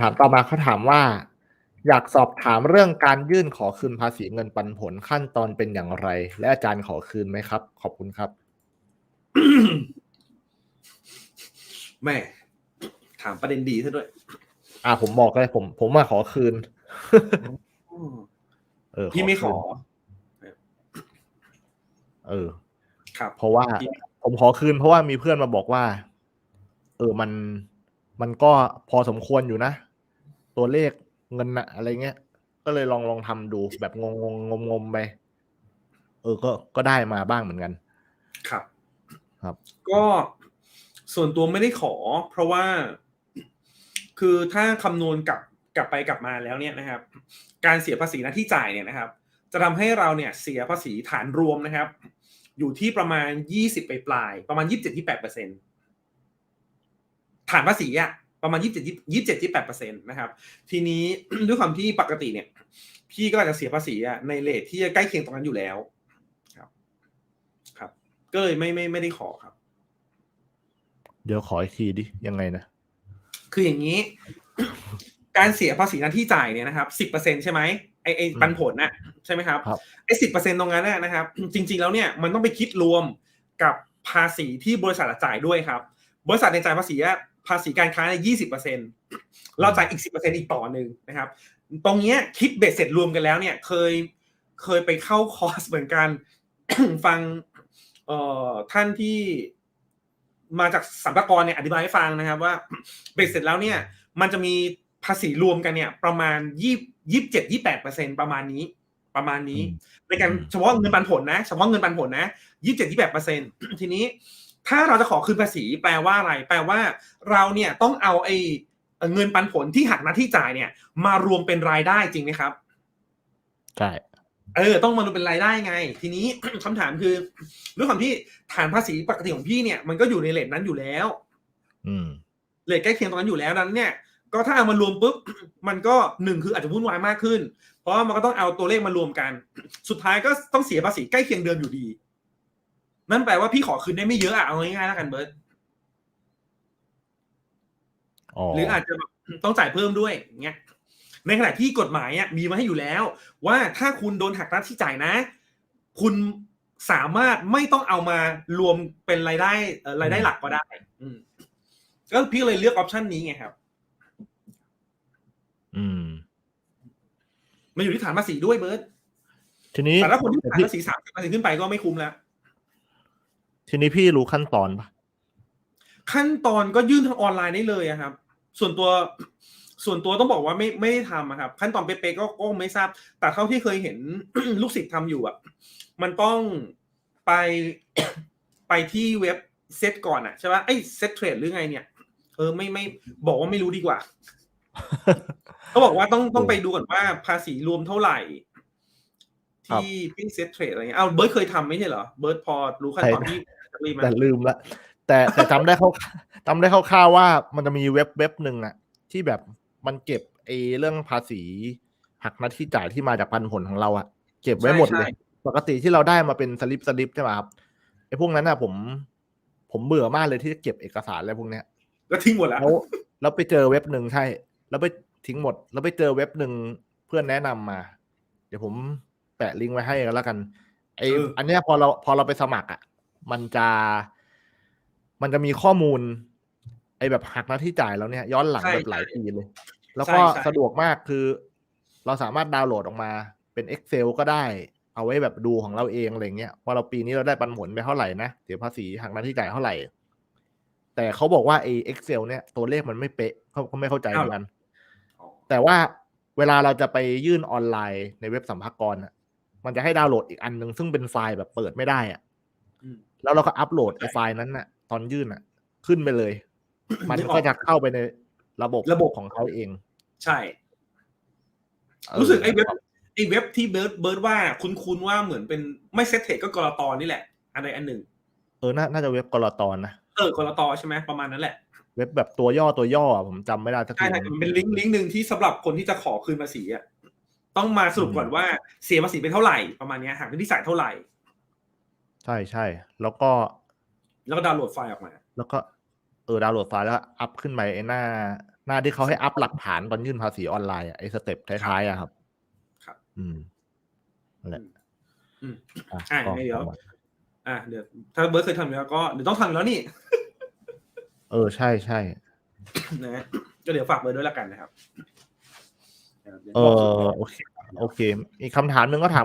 ถามต่อมาเขาถามว่า อยากสอบถามเรื่องการยื่นขอคืนภาษีเงินปันผลขั้นตอนเป็นอย่างไร และอาจารย์ขอคืนไหมครับ ขอบคุณครับแม่ถามประเด็นดีซะด้วย อ่า ผมบอกเลยผม ผมมาขอคืนเออพี่ไม่ขอคืนเออ ครับ เพราะว่าพี่ผมขอคืน เพราะว่ามีเพื่อนมาบอกว่า เออมันมันก็พอสมควรอยู่นะ ตัวเลขเงินนะอะไรเงี้ย ก็เลยลองลองทำดูแบบงงงงมงมๆไปเออก็ก็ได้มาบ้างเหมือนกัน ครับ ครับ ก็ส่วนตัวไม่ได้ขอ เพราะว่า คือถ้าคำนวณกลับกลับไปกลับมาแล้วเนี่ยนะครับ การเสียภาษีหน้าที่จ่ายเนี่ยนะครับ จะทำให้เราเนี่ยเสียภาษีฐานรวมนะครับ อยู่ที่ประมาณยี่สิบไปปลายๆประมาณยี่สิบเจ็ดที่แปดเปอร์เซ็นฐานภาษีอะ ประมาณยี่สิบเจ็ดยี่สิบเจ็ดที่แปดเปอร์เซ็นตนะครับ ทีนี้ด้วยความที่ปกติเนี่ย พี่ก็อาจจะเสียภาษีอะในเลทที่ใกล้เคียงตรงนั้นอยู่แล้ว ครับ ครับ ก็เลยไม่ไม่ไม่ได้ขอครับ เดี๋ยวขออีกทีดิ ยังไงนะ คืออย่างนี้ การเสียภาษีหน้าที่จ่ายเนี่ยนะครับสิบเปอร์เซ็นใช่ไหมไอไออืมปันผลน่ะใช่ไหมครับครับไอสิบเปอร์เซ็นตรงนั้นน่ะนะครับ จริง ๆ แล้วเนี่ยมันต้องไปคิดรวมกับภาษีที่บริษัทจ่ายด้วยครับ บริษัทในยจ่ายภาษีอะ ภาษีการค้าในยี่สิบเปอร์เซ็นเราจ่ายอีกสิบเปอร์เซ็นอีกต่อหนึ่งนะครับ ตรงเนี้ยคิดเบ็ดเสร็จรวมกันแล้วเนี่ยเคยเคยไปเข้าคอร์สเหมือนกัน ฟังเอ่อท่านที่มาจากสัมภากรเนี่ยอธิบายให้ฟังนะครับว่าเบ็ดเสร็จแล้วเนี่ย มันจะมีภาษีรวมกันเนี่ยประมาณยี่ยี่เจ็ดยี่แปดเปอร์เซ็นประมาณนี้ประมาณนี้อืมในการอืมเฉพาะเงินปันผลนะเฉพาะเงินปันผลนะยี่เจ็ดยี่แปดเปอร์เซ็นทีนี้ ถ้าเราจะขอคืนภาษีแปลว่าอะไร แปลว่าเราเนี่ยต้องเอาไอ้เอ่อเงินปันผลที่หักหน้าที่จ่ายเนี่ย มารวมเป็นรายได้จริงไหมครับใช่เออต้องมารวมเป็นรายได้ไง ทีนี้คำถามคือด้วยความที่ฐานภาษีปกติของพี่เนี่ย มันก็อยู่ในเลทนั้นอยู่แล้ว อืมเลทใกล้เคียงตรงนั้นอยู่แล้วนั้น เนี่ย ก็ถ้าเอามารวมปุ๊บมันก็หนึ่งคืออาจจะวุ่นวายมากขึ้น เพราะว่ามันก็ต้องเอาตัวเลขมารวมกัน สุดท้ายก็ต้องเสียภาษีใกล้เคียงเดิมอยู่ดี นั่นแปลว่าพี่ขอคืนได้ไม่เยอะอะเอาง่ายๆแล้วกันเบิร์ตอ๋อหรืออาจจะแบบต้องจ่ายเพิ่มด้วยอย่างเงี้ยในขณะที่กฎหมายอะมีมาให้อยู่แล้ว ว่าถ้าคุณโดนหักหน้าที่จ่ายนะ คุณสามารถไม่ต้องเอามารวมเป็นรายได้เอ่อรายได้หลักก็ได้อืมก็พี่เลยเลือกออปชันนี้ไงครับ อืม มันอยู่ที่ฐานภาษีด้วยเบิร์ตทีนี้แต่ถ้าคนที่แต่ฐานพี่ภาษีสามสิบเปอร์เซ็นขึ้นไปก็ไม่คุ้มแล้ว ทีนี้พี่รู้ขั้นตอนปะขั้นตอนก็ยื่นทางออนไลน์ได้เลยอะครับ ส่วนตัวส่วนตัวต้องบอกว่าไม่ไม่ได้ทำอะครับ ขั้นตอนเป๊ะๆก็ก็ไม่ทราบ แต่เท่าที่เคยเห็น ลูกศิษย์ทำอยู่อะมันต้องไปไปที่เว็บเซตก่อนอะใช่ปะไอ้เซตเทรดหรือไงเนี่ย เออไม่ไม่บอกว่าไม่รู้ดีกว่าเขาบอกว่าต้องต้องไปดูก่อนว่าภาษีรวมเท่าไหร่ครับ ที่ที่เซตเทรดอะไรเงี้ยเอาเบิร์ดเคยทำไม่ใช่เหรอเบิร์ดพอรู้ขั้นตอนที่รีบไหมแต่ลืมละแต่แต่จำได้เขาจำได้คร่าวๆว่ามันจะมีเว็บเว็บหนึ่งอะที่แบบมันเก็บไอ้เรื่องภาษีหักหน้าที่จ่ายที่มาจากปันผลของเราอะเก็บไว้หมดเลย ปกติที่เราได้มาเป็นสลิปสลิปใช่ไหมครับไอ้พวกนั้นอะผม ผมเบื่อมากเลยที่จะเก็บเอกสารอะไรพวกเนี้ยก็ทิ้งหมดแล้วแล้วแล้วไปเจอเว็บหนึ่งใช่ แล้วไปทิ้งหมด แล้วไปเจอเว็บหนึ่งเพื่อนแนะนำมา เดี๋ยวผม แปะลิงก์ไว้ให้กันแล้วกันไอเอออัอันเนี้ยพอเราพอเราไปสมัครอะ มันจะ มันจะมีข้อมูล ไอแบบหักหน้าที่จ่ายแล้วเนี่ย ย้อนหลังใช่แบบหลายใช่ปีเลย แล้วก็ใช่ใช่สะดวกมากคือ เราสามารถดาวน์โหลดออกมาเป็น Excel ก็ได้ เอาไว้แบบดูของเราเองอะไรเงี้ยว่าเราปีนี้เราได้ปันผลไปเท่าไหร่นะเสียภาษีหักหน้าที่จ่ายเท่าไหร่ แต่เขาบอกว่าไอ้ Excel เนี่ยตัวเลขมันไม่เป๊ะเขาเขาไม่เข้าใจเหมือนกันแต่ว่าเวลาเราจะไปยื่นออนไลน์ในเว็บสัมภากระอะ มันจะให้ดาวน์โหลดอีกอันหนึ่งซึ่งเป็นไฟล์แบบเปิดไม่ได้อะอืมแล้วเราก็อัปโหลดไอ้ไฟล์นั้นน่ะ ตอนยื่นอะ ขึ้นไปเลย มันนึกออกก็จะเข้าไปในระบบระบบของเขาเอง ใช่เออรู้สึกไอ้เว็บไอ้เว็บที่เบิร์ดเบิร์ดว่าคุ้นคุ้นๆว่าเหมือนเป็นไม่เซตเทรดก็กรตอนี่แหละ อันใดอันหนึ่ง เออ น่าน่าจะเว็บกรตอนนะเออกรตอใช่ไหมประมาณนั้นแหละเว็บแบบตัวย่อตัวย่ออะผมจำไม่ได้สักใช่ทีใช่มันเป็นลิงก์ลิงก์หนึ่งที่สำหรับคนที่จะขอคืนภาษีอะ ต้องมาสรุปก่อนว่าเสียภาษีเป็นเท่าไหร่ประมาณเนี้ยหักหน้าที่จ่ายเท่าไหร่ ใช่ใช่แล้วก็ แล้วก็ดาวน์โหลดไฟล์ออกมา แล้วก็เออดาวน์โหลดไฟล์แล้วก็อัพขึ้นไปไอ้หน้า หน้าที่เขาให้อัพหลักฐานตอนยื่นภาษีออนไลน์อะไอ้สเต็ปท้ายๆอะครับ ครับ อืมนั่นแหละอืมอะอะก็เดี๋ยวอะเดี๋ยวถ้าเบิร์ดเคยทำอยู่แล้วก็เดี๋ยวต้องทำอยู่แล้วนี่ เออใช่ใช่นะฮะก็เดี๋ยวฝากเบิร์ดด้วยละกันนะครับ เออโอเค โอเค อีกคำถามหนึ่งก็ถาม